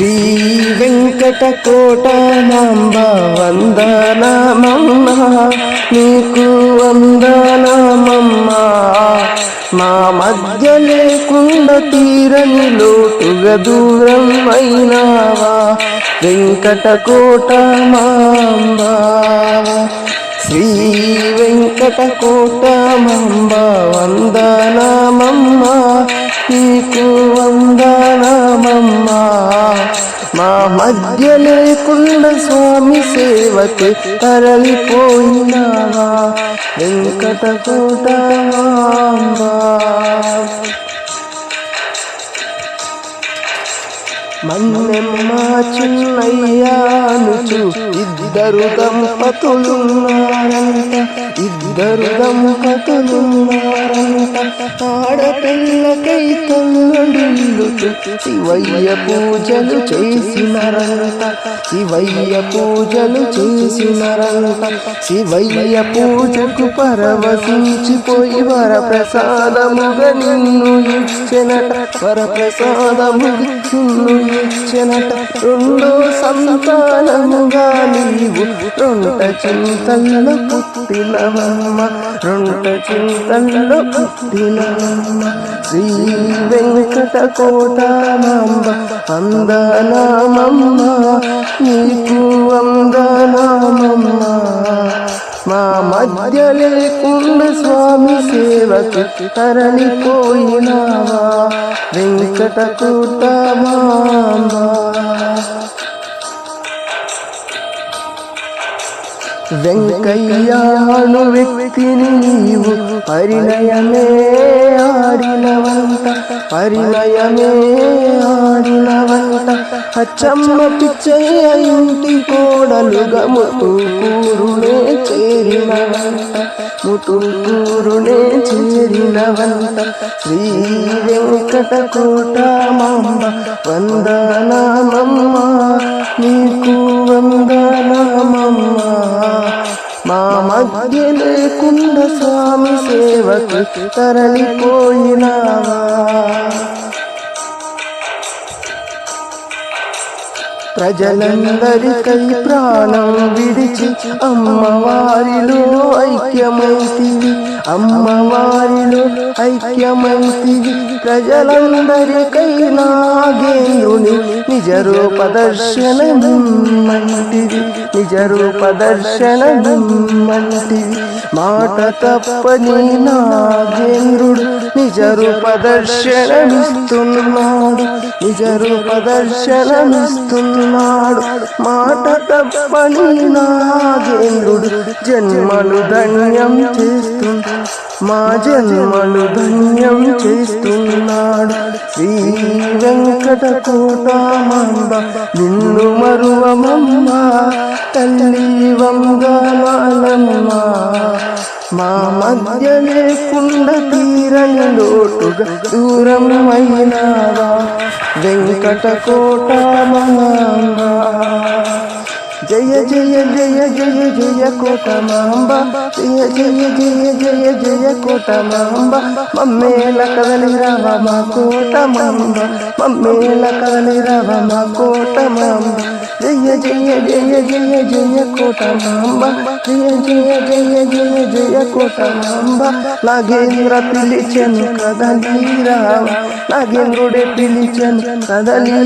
శ్రీ వెంకటకోటమాంబ వందనమమ్మ. నీకు వందనమమ్మ. మా మధ్య లేకుండా తీరని లోటుగా దూరం అయినావా. వెంకటకోటమాంబ శ్రీ వెంకటకోటమాంబ వందనా మధ్య లేకుండా స్వామి సేవకి తరలిపోయినావా? వెంకటకోటమాంబ మన్నెమ్మ చిన్నయ్యానుచు ఇద్దరు దంపతులున్నారంట. ఇద్దరు దంపతులున్నారు. ఆడపిల్లకై తల్లుడు శివయ్య పూజలు చేసినరంట. శివయ్య పూజలు చేసినరంట. శివయ్య పూజకు పరవశించిపోయి వర ప్రసాదముగా నిన్ను ఇచ్చినట. వర ప్రసాదముగా నిన్ను ఇచ్చినట. రెండో సంతానముగా రొంట చింతల్లో పుట్టినవమ్మ రొంట చింతల్లో పుట్టినవమ్మ. శ్రీ వెంకట కోటమాంబ అందనామమ్మ నీకు అందనామమ్మ. మా మధ్య లేకుండా స్వామి సేవకు తరలిపోయినావా వెంకట కూటమాంబ వెంకయ్యాను వ్యక్తిని నీవు పరిణయమే ఆడినవంత పరిణయమే ఆడినవంత అచ్చమ్మ పిచ్చయ్య ఇంటి కోడలుగా ముతుకూరునే చేరినవంత ముతుకూరునే చేరినవంత శ్రీ వెంకట కోటమాంబ వందనామమ్మ నీకు వందనామమ్మ. మా మధ్య లేకుండా స్వామి సేవకు తరలిపోయినావా? ప్రజలందరికై ప్రాణం విడిచి అమ్మవారిలో ఐక్యమైతివి అమ్మవారిలో ఐక్యమైతివి. ప్రజలందరికై నాగేంద్రుని నిజ రూప దర్శన నిజ మాట తప్పని నాగేంద్రుడు నిజ రూప దర్శనమిస్తున్నాడు నిజ రూప దర్శనమిస్తున్నాడు మాట తప్పని నాగేంద్రుడు జన్మలు ధన్యం చేస్తున్నాడు మా జన్మలు ధన్యం చేస్తున్నాడు. శ్రీ వెంకట కోటమాంబ నిన్ను మరువమమ్మ తల్లి వందనాలమ్మ. మా మధ్య లేకుండా తీరని లోటుగా దూరం అయినావా వెంకట కోటమాంబ జయ జయ జయ జయ జయ కోటమాంబ జయ జయ జయ జయ జయ కోటమాంబ మమ్మేల కదలి రావ మా కోటమాంబ మమ్మేల కదలి రావ మా కోటమాంబ జయ జయ జయ జయ జయ కోటమాంబ జయ జయ జయ జయ జయ నాగేంద్ర పిలిచెను కదలీరావ నాగేంద్రుడే పిలిచెను కదలి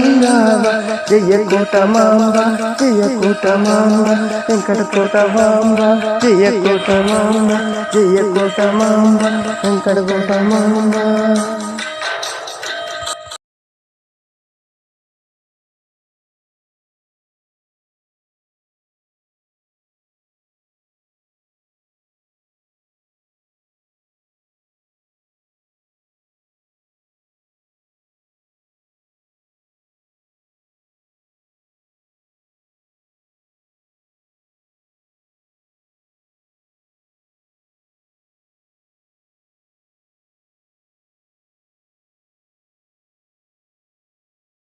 జయకోటమాంబ జయ కోటమాంబ జయకోటమాంబ జయకోటమాంబ వెంకట